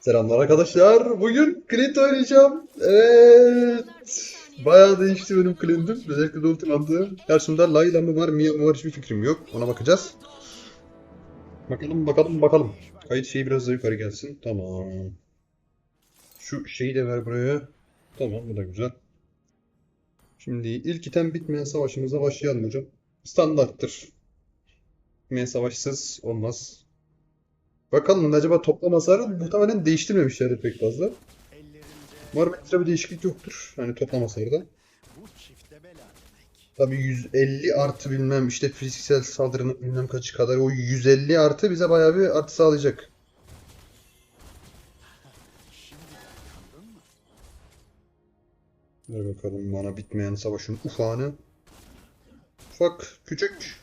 Selamlar arkadaşlar. Bugün Clint oynayacağım. Evet. Bayağı değişti benim Clint'im. Özellikle de ultimatı. Karşımda Layla mı var, Mia mı var hiçbir fikrim yok. Ona bakacağız. Bakalım bakalım bakalım. Kayıt şeyi biraz da yukarı gelsin. Tamam. Şu şeyi de ver buraya. Tamam bu da güzel. Şimdi ilk item bitmeyen savaşımıza başlayalım hocam. Standarttır. Bitmeyen savaşsız olmaz. Bakalım acaba toplam hasarı muhtemelen değiştirmemişlerdir pek fazla. Umarım ekstra bir değişiklik yoktur. Hani toplam hasarda. Tabii 150 artı bilmem işte fiziksel saldırının bilmem kaçı kadar o 150 artı bize bayağı bir artı sağlayacak. Ver bakalım bana bitmeyen savaşın ufağını. Ufak, küçük.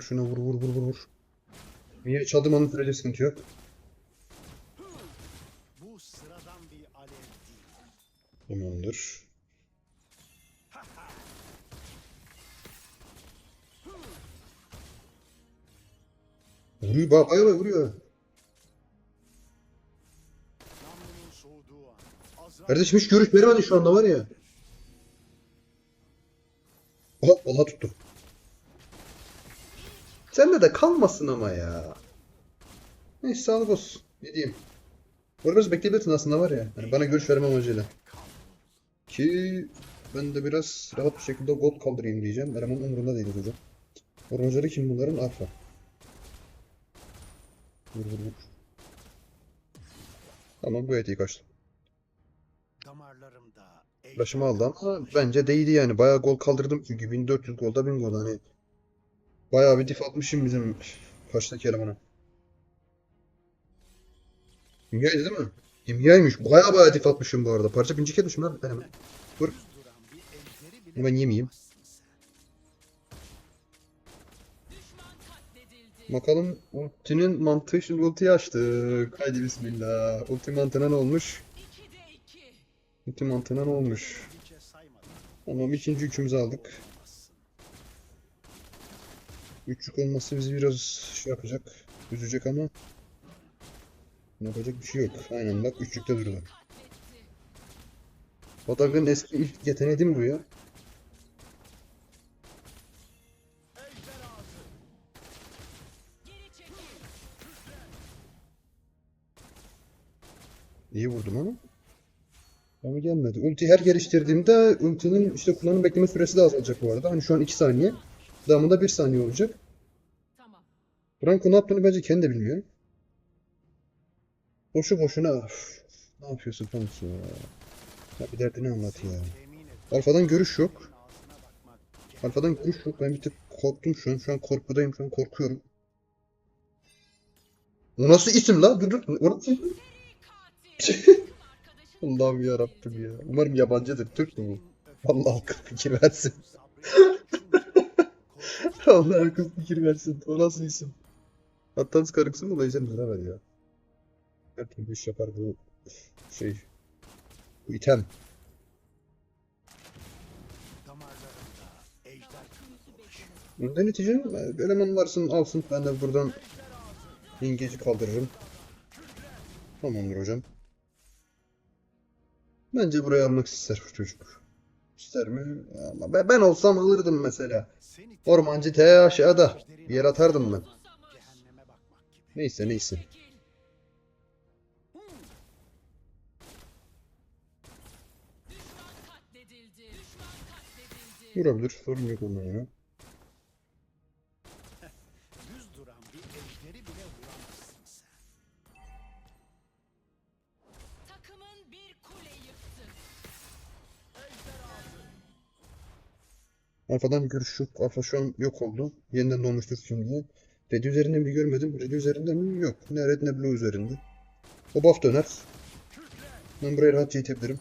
Şuna vur vur vur vur vur. Niye çaldım onun sürece sıkıntı yok. Bu sıradan bir alev değil. Tamamdır. Vuruyor, ba- bayağı bayağı vuruyor. Kardeşim hiç görüş veremedin şu anda var ya. Oha, oha tuttu. Sende de kalmasın ama ya. Neyse sağlık olsun. Ne diyeyim. Biraz bekleyebilirsin aslında var ya. Hani bana görüş verme amacıyla. Ki ben de biraz rahat bir şekilde gold kaldırayım diyeceğim. Eleman umurunda değil hocam. Ormancıları kim bunların? Alfa. Vur vur vur. Tamam bu etiği kaçtı. damarlarımda. Ulaşımı aldı ama bence değdi yani. Bayağı gol kaldırdım çünkü 1400 golda 1000 gol hani. Bayağı bir dif atmışım bizim karşıdaki elemana. Kimyaydı değil mi? Kimyaymış. Bayağı bayağı dif atmışım bu arada. Parça pincik etmişim lan hemen. Dur. Bile Ben yemeyeyim. Bakalım ultinin mantığı. Şimdi ultiyi açtık. Haydi bismillah. Ulti mantığına ne olmuş? Ulti mantığına ne olmuş? Tamam ikinci yükümüzü aldık. Yük olması bizi biraz şey yapacak. Üzecek ama yapacak bir şey yok. Aynen bak üç yükte durdu. Odag'ın eski ilk yeteneği değil mi bu ya? İyi vurdum ama. Ama gelmedi. Ulti her geliştirdiğimde ultinin işte kullanım bekleme süresi de azalacak bu arada. Hani şu an 2 saniye. Devamında 1 saniye olacak. Tamam. Franco ne yaptığını bence kendi de bilmiyor. Boşu boşuna Üf, ne yapıyorsun Franco ya? Ya bir derdini anlat ya. Alfadan görüş yok. Alfadan görüş yok. Ben bir tık korktum şu an. Şu an korkudayım. Şu an korkuyorum. O nasıl isim la? Dur dur. O nasıl isim? Allah'ım ya Rabbim ya. Umarım yabancıdır. Türk mü bu? Allah akıl fikir versin. Allah akıl fikir versin. O nasıl isim? Hatta karıksı mı olayacağım beraber ya. Her türlü iş yapar bu şey. Bu item. Bundan netice eleman varsın alsın. Ben de buradan ingeci kaldırırım. Tamamdır hocam. Bence burayı almak ister bu çocuk. İster mi? Ama ben, ben olsam alırdım mesela. Ormancı T aşağıda. Bir yer atardım ben. Neyse neyse. Vurabilir. Sorun yok onunla ya. Alfa'dan görüş yok. Alfa şu an yok oldu. Yeniden doğmuştur şimdi. Red üzerinde mi görmedim? Red üzerinde mi? Yok. Ne Red ne Blue üzerinde. O buff döner. Ben buraya rahatça itebilirim.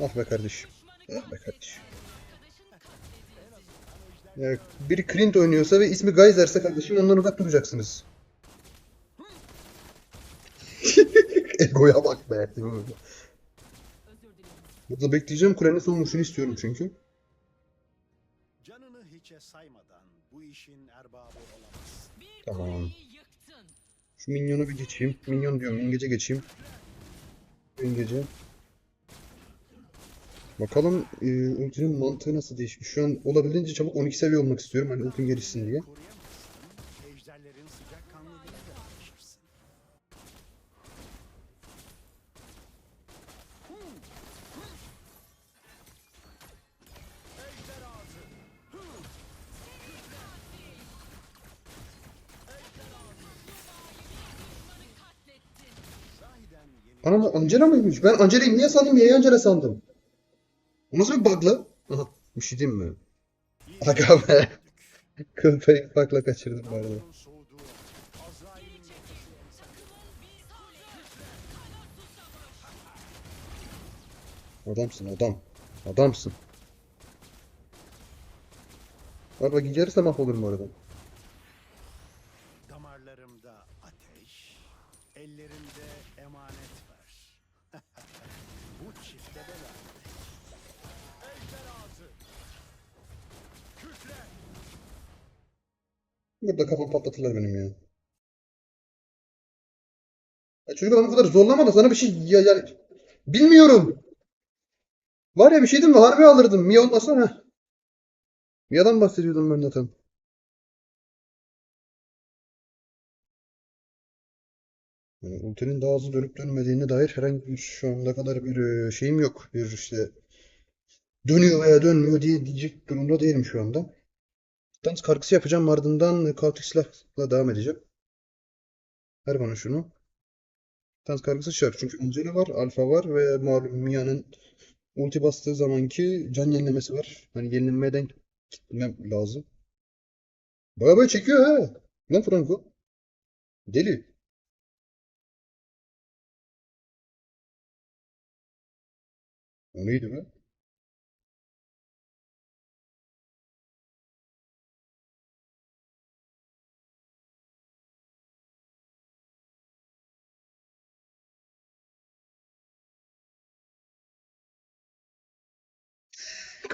Ah be kardeşim. Ah be kardeşim. Ya biri Clint oynuyorsa ve ismi Geyser'se kardeşim ondan uzak duracaksınız. Egoya bak be. Burada bekleyeceğim. Kulenin sonmuşunu istiyorum çünkü. Canını hiçe saymadan bu işin erbabı olamaz. Tamam. Şu minyonu bir geçeyim. Minyon diyorum. Yengece geçeyim. Yengece. Bakalım e, ultinin mantığı nasıl değişmiş. Şu an olabildiğince çabuk 12 seviye olmak istiyorum. Hani ultim gelişsin diye. Anam Angela mıymış? Ben Angela'yı niye sandım? Niye Angela sandım? Bu nasıl bir? Aha, bir şey diyeyim mi? Aga be. Kıl payı bug'la kaçırdım bu arada. Adamsın adam. Adamsın. Bak bak yarısı mahvolurum arada. Damarlarımda ateş, ellerimde Burada kafam patlatırlar benim ya. Ya çocuk adamı bu kadar zorlama da sana bir şey ya, yani bilmiyorum. Var ya bir şey değil mi? Harbi alırdım. Mia olmasa ha. Mia'dan bahsediyordum ben zaten. Yani ultinin daha hızlı dönüp dönmediğine dair herhangi bir şu ana kadar bir e, şeyim yok. Bir işte dönüyor veya dönmüyor diye diyecek durumda değilim şu anda. Dans kargısı yapacağım ardından kaotik silahla devam edeceğim. Ver bana şunu. Dans kargısı şart. Çünkü Angela var, Alpha var ve malum Mia'nın ulti bastığı zamanki can yenilemesi var. Hani yenilenmeden gitmem lazım. Baya baya çekiyor ha. Lan Franco. Deli. O neydi be?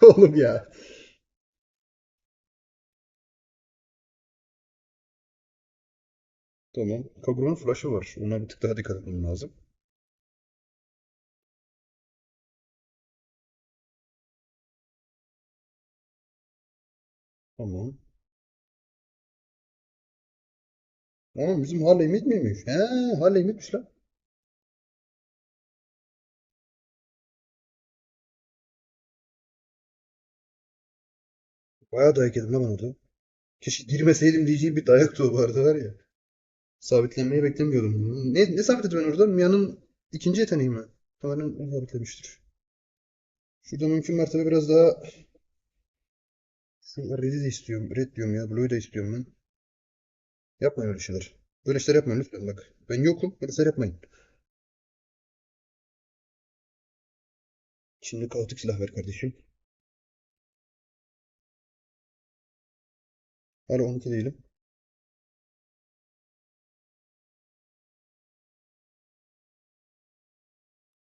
Oğlum ya. Tamam. Kagura'nın flash'ı var. Ona bir tık daha dikkat etmem lazım. Tamam. Ama bizim Harley miymiş? He, Harley Mid'miş lan. Bayağı dayak yedim lan ben orada. Keşke girmeseydim diyeceğim bir dayak da vardı var ya. Sabitlenmeyi beklemiyordum. Ne, ne sabitledi ben orada? Mia'nın ikinci yeteneği mi? Tamamen o sabitlemiştir. Şurada mümkün mertebe biraz daha şu Red'i de istiyorum. Red diyorum ya. Blue'yu da istiyorum ben. Yapmayın öyle şeyler. Böyle şeyler yapmayın lütfen bak. Ben yokum. Böyle şeyler yapmayın. Şimdi kaotik silah ver kardeşim. Hala 12 değilim.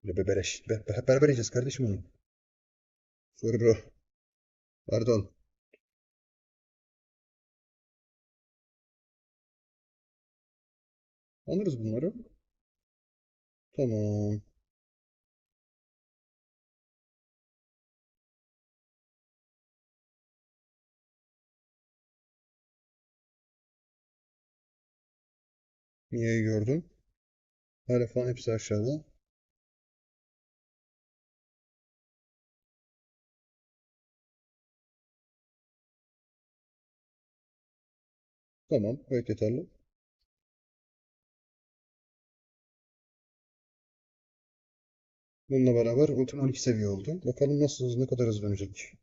Böyle bebereş. Be be- beraber yiyeceğiz kardeşim onu. Sorry bro. Pardon. Alırız bunları. Tamam. Niye gördüm? Hala falan hepsi aşağıda. Tamam, gayet yeterli. Bununla beraber ultim 12 seviye oldu. Bakalım nasıl hızlı, ne kadar hızlı dönecek.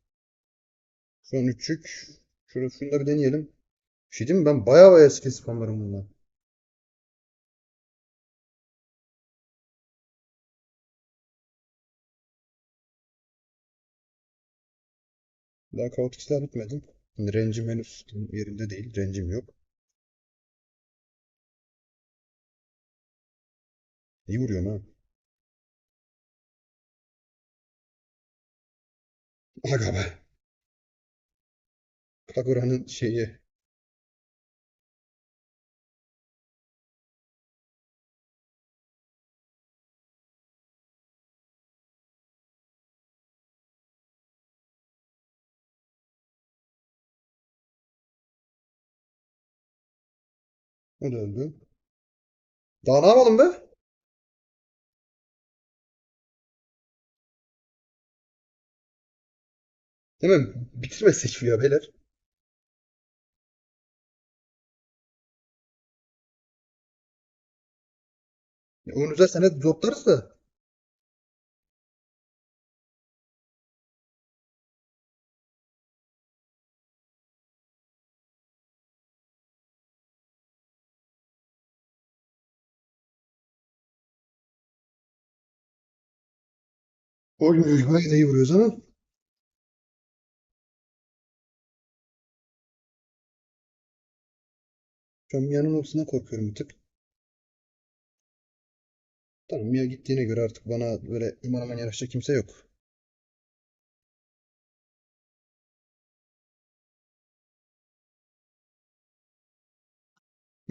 Şu an 3'ük. Şurada şunu da bir deneyelim. Bir şey diyeyim mi? Ben baya baya skill spamlarım bununla. Daha kaotik silah bitmedi. Yani range'im henüz yerinde değil. Range'im yok. İyi vuruyorum ha. Aga be. Kagura'nın şeyi. Da öldü. Daha ne yapalım be? Hemen bitirmesek mi ya beyler? Onun üzerine droplarız da. Oy oy oy iyi vuruyoruz ama. Şu an Mia'nın ultisinden korkuyorum bir tık. Tamam Mia gittiğine göre artık bana böyle iman aman yanaşacak kimse yok.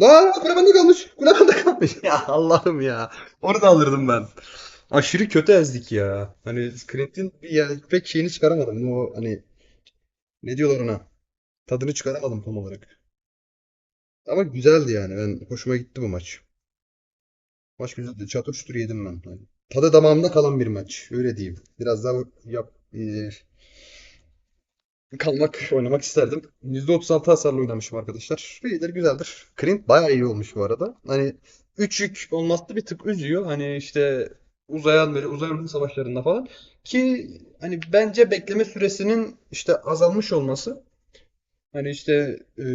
Lan kule bende kalmış. Kule bende kalmış. Ya Allah'ım ya. Onu da alırdım ben. Aşırı kötü ezdik ya. Hani Clint'in bir yani pek şeyini çıkaramadım. O hani ne diyorlar ona? Tadını çıkaramadım tam olarak. Ama güzeldi yani. Ben hoşuma gitti bu maç. Maç güzeldi. Çatır çutur yedim ben. Yani tadı damağımda kalan bir maç. Öyle diyeyim. Biraz daha yap, e, kalmak, oynamak isterdim. %36 hasarlı oynamışım arkadaşlar. İyidir, güzeldir. Clint bayağı iyi olmuş bu arada. Hani 3 yük olması bir tık üzüyor. Hani işte uzayan böyle uzay ölüm savaşlarında falan. Ki hani bence bekleme süresinin işte azalmış olması. Hani işte e,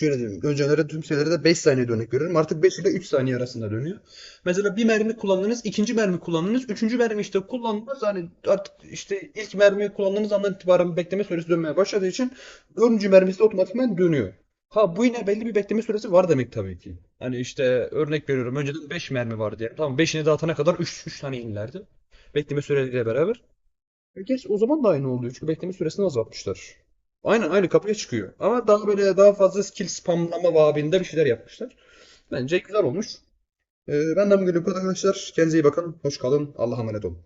Şöyle diyeyim. Öncelere tüm şeylere 5 saniyede örnek veriyorum. Artık 5 ile 3 saniye arasında dönüyor. Mesela bir mermi kullandınız, ikinci mermi kullandınız, üçüncü mermi işte kullandınız. Hani artık işte ilk mermiyi kullandığınız andan itibaren bekleme süresi dönmeye başladığı için dördüncü mermisi de otomatikman dönüyor. Ha bu yine belli bir bekleme süresi var demek tabii ki. Hani işte örnek veriyorum. Önceden 5 mermi vardı diyelim. Tamam 5'ini de atana kadar 3 3 tane yenilerdi. Bekleme süreleriyle beraber. E, Gerçi o zaman da aynı oluyor. Çünkü bekleme süresini azaltmışlar. Aynen aynı kapıya çıkıyor. Ama daha böyle daha fazla skill spamlama babında bir şeyler yapmışlar. Bence güzel olmuş. Ee, benden bugün bu kadar arkadaşlar. Kendinize iyi bakın. Hoş kalın. Allah'a emanet olun.